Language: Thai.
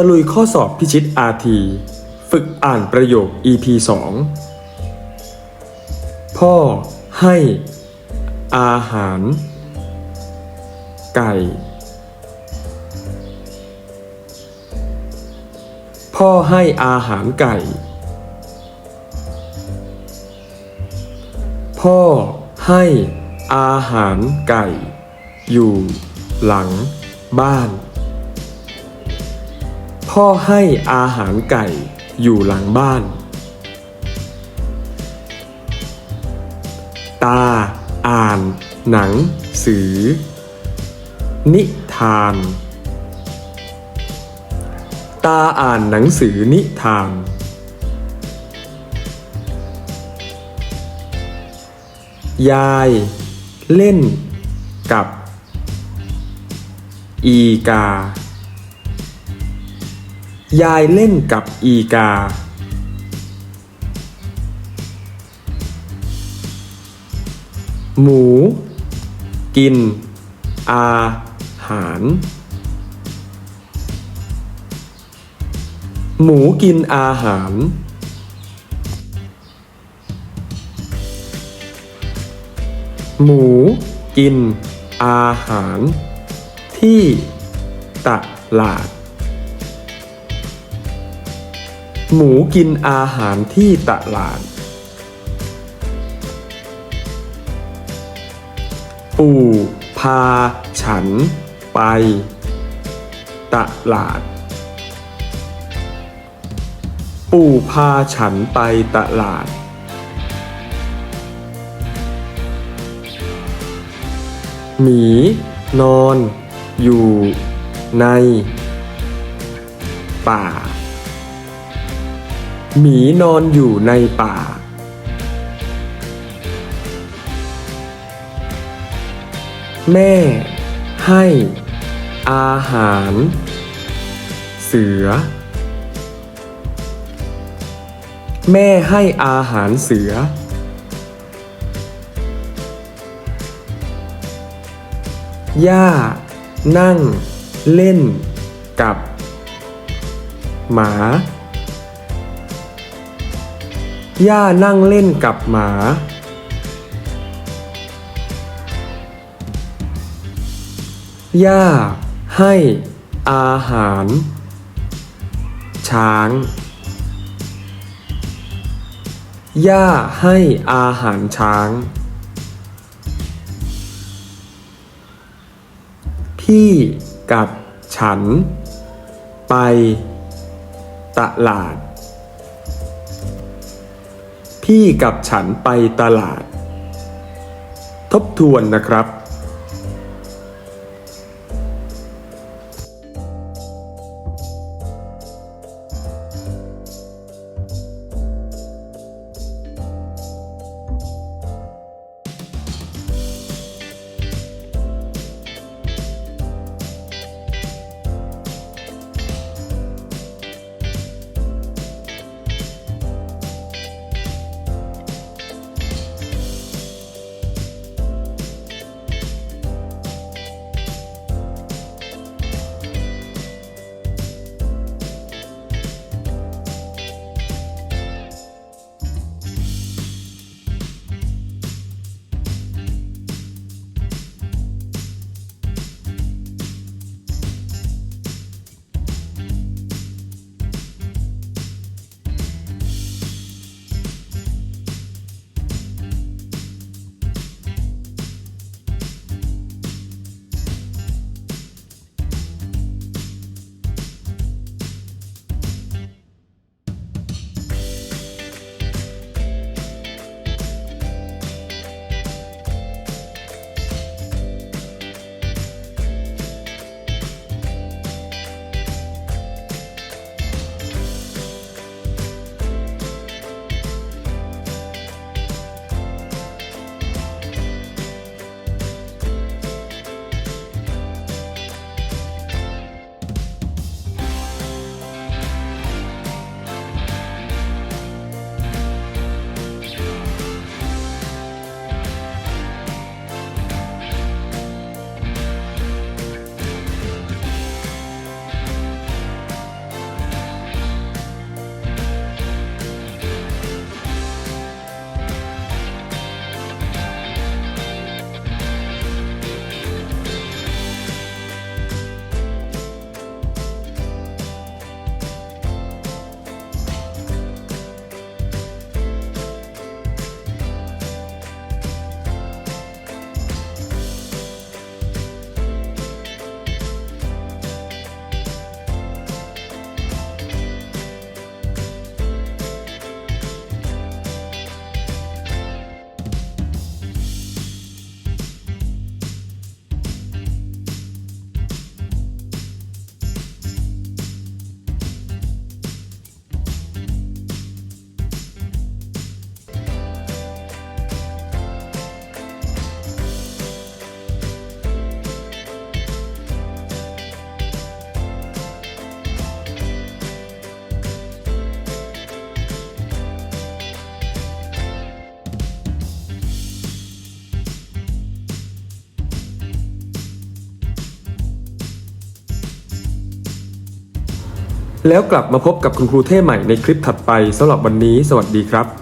ะลุยข้อสอบพิชิต RT ฝึกอ่านประโยค EP 2 พ่อให้อาหาร ไก่ พ่อให้อาหารไก่ พ่อให้อาหารไก่ อยู่หลังบ้าน พ่อให้อาหารไก่อยู่หลังบ้าน ตา อ่าน หนังสือ นิทาน ตาอ่านหนังสือนิทาน ยาย เล่นกับ อีกา ยายเล่นกับอีกา หมู กิน อาหาร หมูกินอาหาร หมูกินอาหาร ที่ตลาด หมูกินอาหารที่ตลาด ปู่พาฉันไป ตลาด ปู่พาฉันไปตลาด หมีนอนอยู่ในป่า หมีนอนอยู่ในป่า แม่ ให้ อาหาร เสือ แม่ให้อาหารเสือ ย่า นั่ง เล่น กับ หมา ย่านั่งเล่นกับหมา ย่าให้อาหาร ช้าง ย่าให้อาหารช้าง พี่กับฉัน ไป ตลาด พี่กับฉันไปตลาด ทบทวนนะครับ แล้วกลับมาพบกับคุณครูเท่ใหม่ในคลิปถัดไปสำหรับวันนี้ สวัสดีครับ